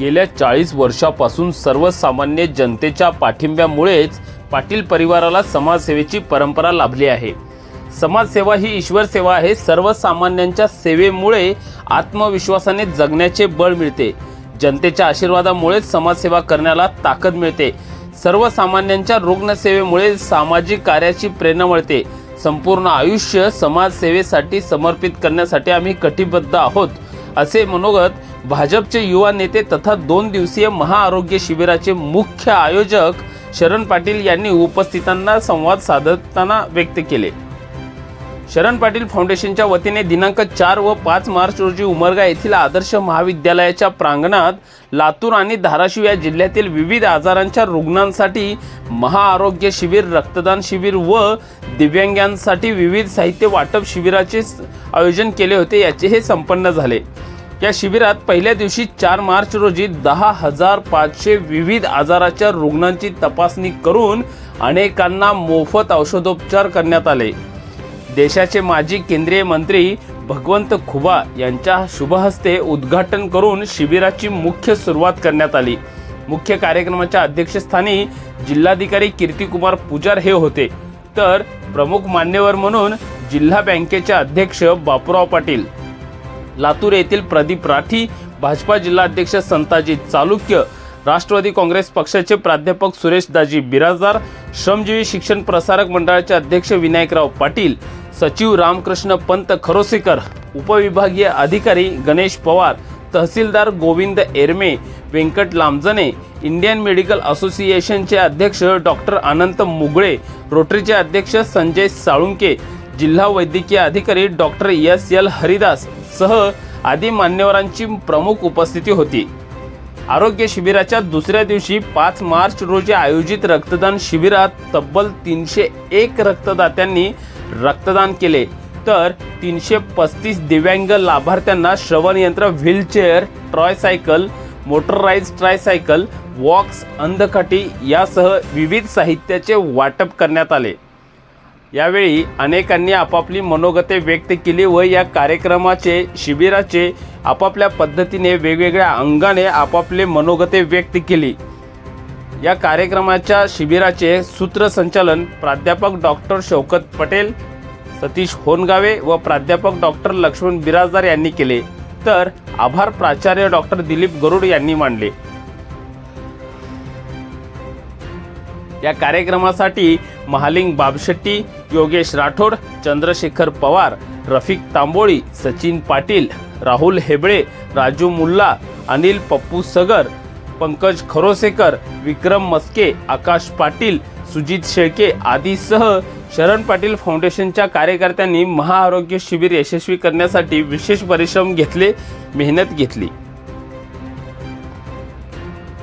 गेल्या चाळीस वर्षापासून सर्वसामान्य जनतेच्या पाठिंब्यामुळेच पाटील परिवाराला समाजसेवेची परंपरा लाभली आहे. समाजसेवा ही ईश्वर सेवा आहे. सर्वसामान्यांच्या सेवेमुळे आत्मविश्वासाने जगण्याचे बळ मिळते. जनतेच्या आशीर्वादामुळेच समाजसेवा करण्याला ताकद मिळते. सर्वसामान्यांच्या रुग्णसेवेमुळे सामाजिक कार्याची प्रेरणा मिळते. संपूर्ण आयुष्य समाजसेवेसाठी समर्पित करण्यासाठी आम्ही कटिबद्ध आहोत असे मनोगत भाजपचे युवा नेते तथा दोन दिवसीय महाआरोग्य शिबिराचे मुख्य आयोजक शरण पाटील यांनी उपस्थितांना संवाद साधताना व्यक्त केले. शरण पाटील फाउंडेशनच्या वतीने दिनांक चार व पाच मार्च रोजी उमरगा येथील आदर्श महाविद्यालयाच्या प्रांगणात लातूर आणि धाराशिव या जिल्ह्यातील विविध आजारांच्या रुग्णांसाठी महाआरोग्य शिबिर रक्तदान शिबिर व दिव्यांगांसाठी विविध साहित्य वाटप शिबिराचे आयोजन केले होते याचे हे संपन्न झाले. या शिबिरात पहिल्या दिवशी चार मार्च रोजी दहा हजार पाचशे विविध आजाराच्या रुग्णांची तपासणी करून अनेकांना मोफत औषधोपचार करण्यात आले. देशाचे माजी केंद्रीय मंत्री भगवंत खुबा यांच्या शुभहस्ते उद्घाटन करून शिबिराची मुख्य सुरुवात करण्यात आली. मुख्य कार्यक्रमाच्या अध्यक्षस्थानी जिल्हाधिकारी कीर्तिकुमार पुजार हे होते. तर प्रमुख मान्यवर म्हणून जिल्हा बँकेचे अध्यक्ष बापूराव पाटील. लातूर येथील प्रदीप राठी भाजपा जिल्हाध्यक्ष संताजी चालुक्य राष्ट्रवादी काँग्रेस पक्षाचे प्राध्यापक सुरेश दाजी बिराजदार श्रमजीवी शिक्षण प्रसारक मंडळाचे अध्यक्ष विनायकराव पाटील सचिव रामकृष्ण पंत खरोसेकर उपविभागीय अधिकारी गणेश पवार तहसीलदार गोविंद एरमे व्यंकट लांबजणे इंडियन मेडिकल असोसिएशनचे अध्यक्ष डॉक्टर अनंत मुगळे रोटरीचे अध्यक्ष संजय साळुंके जिल्हा वैद्यकीय अधिकारी डॉक्टर एस एल हरिदास सह आदी मान्यवरांची प्रमुख उपस्थिती होती. आरोग्य शिबिराच्या दुसऱ्या दिवशी पाच मार्च रोजी आयोजित रक्तदान शिबिरात तब्बल तीनशे एक रक्तदात्यांनी रक्तदान केले. तर तीनशे पस्तीस दिव्यांग लाभार्थ्यांना श्रवणयंत्र व्हीलचेअर ट्रॉयसायकल मोटराईज ट्रायसायकल वॉक्स अंधकाठी यासह विविध साहित्याचे वाटप करण्यात आले. यावेळी अनेकांनी आपापली मनोगते व्यक्त केली व या कार्यक्रमाचे शिबिराचे आपापल्या पद्धतीने वेगवेगळ्या अंगाने आपापले मनोगते व्यक्त केली. या कार्यक्रमाच्या शिबिराचे सूत्रसंचालन प्राध्यापक डॉक्टर शौकत पटेल सतीश होनगावे व प्राध्यापक डॉक्टर लक्ष्मण बिराजदार यांनी केले. तर आभार प्राचार्य डॉक्टर दिलीप गरुड यांनी मांडले या कार्यक्रमासाठी महालिंग बाबशेट्टी योगेश राठोड चंद्रशेखर पवार रफिक तांबोळी सचिन पाटील राहुल हेबळे राजू मुल्ला अनिल पप्पू सगर पंकज खरोसेकर विक्रम मस्के आकाश पाटील सुजित शेळके आदीसह शरण पाटील फाउंडेशनच्या कार्यकर्त्यांनी महाआरोग्य शिबिर यशस्वी करण्यासाठी विशेष परिश्रम घेतले मेहनत घेतली.